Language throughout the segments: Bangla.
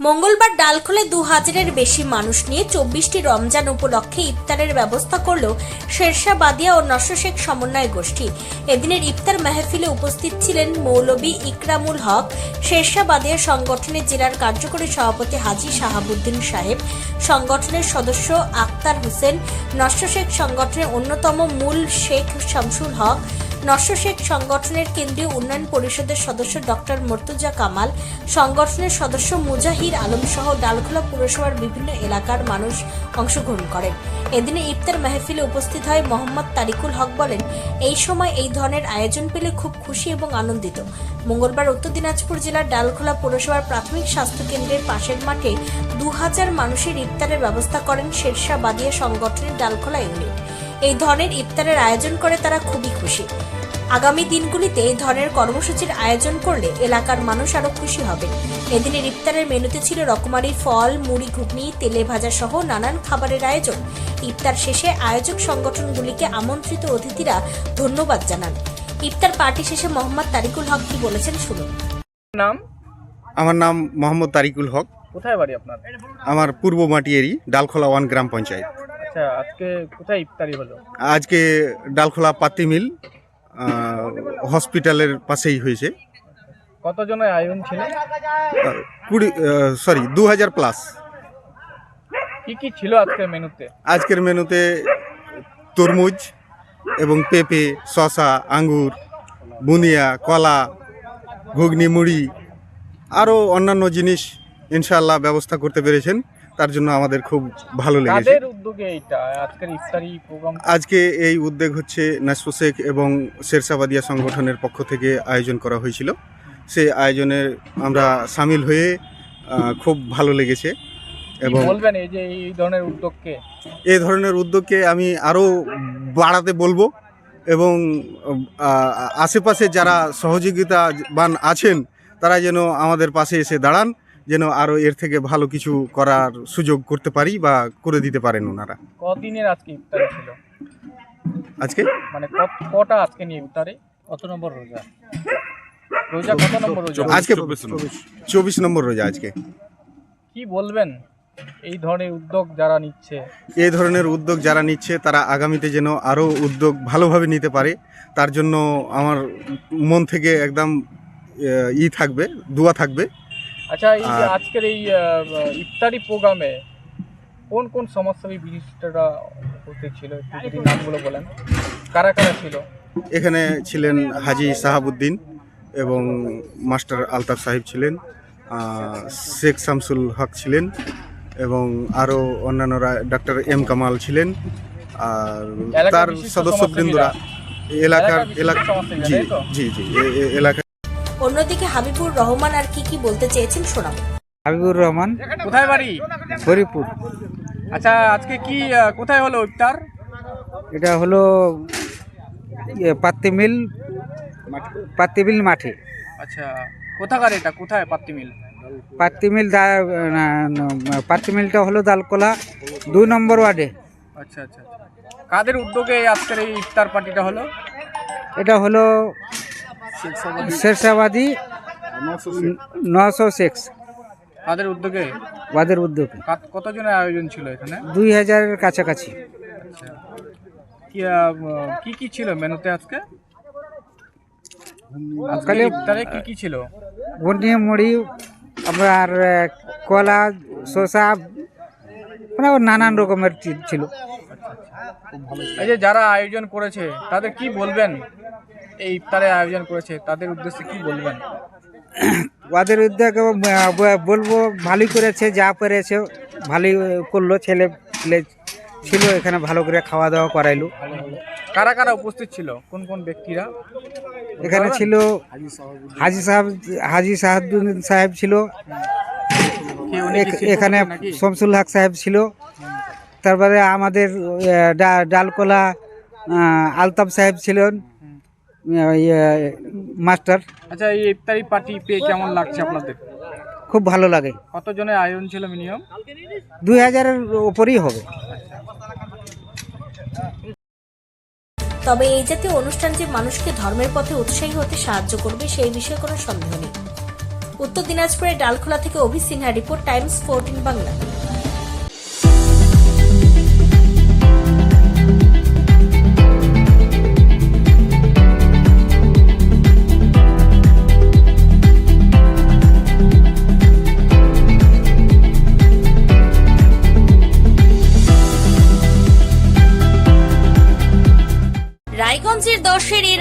মঙ্গলবার ডালখোলে দু হাজারের বেশি মানুষ নিয়ে চব্বিশটি রমজান উপলক্ষে ইফতারের ব্যবস্থা করল শেরশাহ বাদিয়া ও নশো শেখ সমন্বয় গোষ্ঠী। এদিনের ইফতার মেহফিলে উপস্থিত ছিলেন মৌলবী ইকরামুল হক শেরশাহ বাদিয়া সংগঠনের জেলার কার্যকরী সভাপতি হাজি শাহাবুদ্দিন সাহেব, সংগঠনের সদস্য আক্তার হোসেন নশো শেখ সংগঠনের অন্যতম মূল শেখ শামসুল হক নশো শেখ সংগঠনের কেন্দ্রীয় উন্নয়ন পরিষদের সদস্য ডক্টর মর্তুজা কামাল, সংগঠনের সদস্য মুজাহির আলম সহ ডালখোলা পুরসভার বিভিন্ন এলাকার মানুষ অংশগ্রহণ করেন। এদিনে ইফতার মেহফিলে উপস্থিত হয় মোহাম্মদ তারিকুল হক বলেন, এই সময় এই ধরনের আয়োজন পেলে খুব খুশি এবং আনন্দিত। মঙ্গলবার উত্তর দিনাজপুর জেলার ডালখোলা পৌরসভার প্রাথমিক স্বাস্থ্য কেন্দ্রের পাশের মাঠে দু হাজার মানুষের ইফতারের ব্যবস্থা করেন শেরশাহ বাদিয়া সংগঠনের ডালখোলা ইউনিট। এই ধরনের ইফতারের আয়োজন করে তারা খুবই খুশি। আগামী দিনগুলিতে এই ধরনের কর্মসূচির আয়োজন করলে এলাকার মানুষ আরও খুশি হবে। এদিনের ইফতারের মেনুতে ছিল রকমারি ফল মুড়ি ঘুগনি তেলে ভাজা সহ নানান খাবারের আয়োজন। ইফতার শেষে আয়োজক সংগঠনগুলিকে আমন্ত্রিত অতিথিরা ধন্যবাদ জানান। ইফতার পার্টি শেষে মোহাম্মদ তারিকুল হক কি বলেছেন শুনুন। নাম? আমার নাম মোহাম্মদ তারিকুল হক। কোথায় বাড়ি আপনার? আমার পূর্ব মাটিয়ারি ডালখোলা ওয়ান গ্রাম পঞ্চায়েত। আচ্ছা আজকে কোথায় ইফতারি হলো? আজকে ডালখোলা পাতি মিল হসপিটালের পাশেই হয়েছে। কতজনের আয়োজন ছিল? কুড়ি সরি দু হাজার প্লাস কি কি ছিল আজকের মেনুতে? আজকের মেনুতে তরমুজ এবং পেঁপে শশা আঙ্গুর বুনিয়া কলা ঘুগনি মুড়ি আরও অন্যান্য জিনিস ইনশাল্লাহ ব্যবস্থা করতে পেরেছেন। তার জন্য আমাদের খুব ভালো লেগেছে। উদ্যোগে এইটা? আজকের ইফতারি প্রোগ্রাম? আজকে এই উদ্যোগ হচ্ছে নাসরু শেখ এবং শেরশাবাদিয়া সংগঠনের পক্ষ থেকে আয়োজন করা হয়েছিল। সেই আয়োজনে আমরা সামিল হয়ে খুব ভালো লেগেছে এবং বলবেন এই যে এই ধরনের উদ্যোগকে? এই ধরনের উদ্যোগকে আমি আরও বাড়াতে বলব এবং আশেপাশে যারা সহযোগিতাবান আছেন তারা যেন আমাদের পাশে এসে দাঁড়ান। যেন আরও এর থেকে ভালো কিছু করার সুযোগ করতে পারি বা করে দিতে পারেন ওনারা। কদিনের আজকে ইফতারি ছিল? আজকে? মানে কটা আজকে নিয়ে ইফতারি? কত নম্বর রোজা? রোজা কত নম্বর রোজা? আজকে চব্বিশ। নম্বর রোজা আজকে। কি বলবেন? এই ধরনের উদ্যোগ যারা নিচ্ছে। এই ধরনের উদ্যোগ যারা নিচ্ছে তারা আগামীতে যেন আরও উদ্যোগ ভালোভাবে নিতে পারে। তার জন্য আমার মন থেকে একদম ই থাকবে দোয়া থাকবে। আচ্ছা এই যে আজকের এই ইফতারি প্রোগ্রামে কোন কোন সমাজসেবী বিশিষ্টরা উপস্থিত ছিল? একটু যদি নামগুলো বলেন। কারা কারা ছিল? এখানে ছিলেন হাজি সাহাবুদ্দিন এবং মাস্টার আলতাফ সাহেব ছিলেন শেখ শামসুল হক ছিলেন এবং আরও অন্যান্যরা ডক্টর এম কামাল ছিলেন আর তার সদস্যবৃন্দরা এলাকার এলাকার এলাকা জি জি জি এলাকা অন্যদিকে হাবিবুর রহমান আর কি কি বলতে চেয়েছেন শোনাবো। হাবিবুর রহমান কোথায় বাড়ি? হরিপুর আচ্ছা আজকে কি কোথায় হলো ইফতার? এটা হলো ইয়ে, পাত্তি মিল পাত্তি মিল মাঠে। আচ্ছা কোথাকার এটা? কোথায় পাত্তি মিল পাত্তি মিল দা- না, না, মিলটা হলো দালকোলা দুই নম্বর ওয়ার্ডে। আচ্ছা আচ্ছা আচ্ছা। কাদের উদ্যোগে আজকের এই ইফতার পার্টিটা হলো? এটা হলো শেরশাবাদী নশো সিক্স কাদের উদ্যোগে? ওয়াদের উদ্যোগে। কাত- কতজনের আয়োজন ছিল এখানে? দুই হাজারের কাছাকাছি। আচ্ছা। কি কি ছিল মেনুতে আজকে? আজকে খালি- ইফতারে কি কি ছিল? বন্যে মুড়ি আপনার কলা শসা মানে নানান রকমের ছিল। এই যে যারা আয়োজন করেছে তাদের কি বলবেন? এই ইফতারে আয়োজন করেছে তাদের উদ্দেশ্যে কি বলবেন? ওদের উদ্যোগে বলব ভালোই করেছে যা পেরেছে ভালোই করল ছেলে ছেলে এখানে ভালো করে খাওয়া দাওয়া করাইলো। কারা কারা উপস্থিত ছিল? কোন কোন ব্যক্তিরা? এখানে ছিল হাজি সাহেব হাজি সাহাবুদ্দিন সাহেব ছিল। এখানে শমসুল হক সাহেব ছিল। তারপরে আমাদের ডালকোলা আলতাফ সাহেব ছিলেন। মাস্টার। আচ্ছা এই ইফতারি পার্টি পেয়ে কেমন লাগছে আপনাদের? খুব ভালো লাগে। কতজনের আয়োজন ছিল মিনিমাম? দুই হাজারের ওপরই হবে। তবে এই জাতীয় অনুষ্ঠান যে মানুষকে ধর্মের পথে উৎসাহী হতে সাহায্য করবে সেই বিষয়ে কোনো সন্দেহ নেই। উত্তর দিনাজপুরের ডালখোলা থেকে Abhi Sinha report Times fourteen Bangla.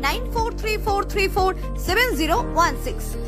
9434347016.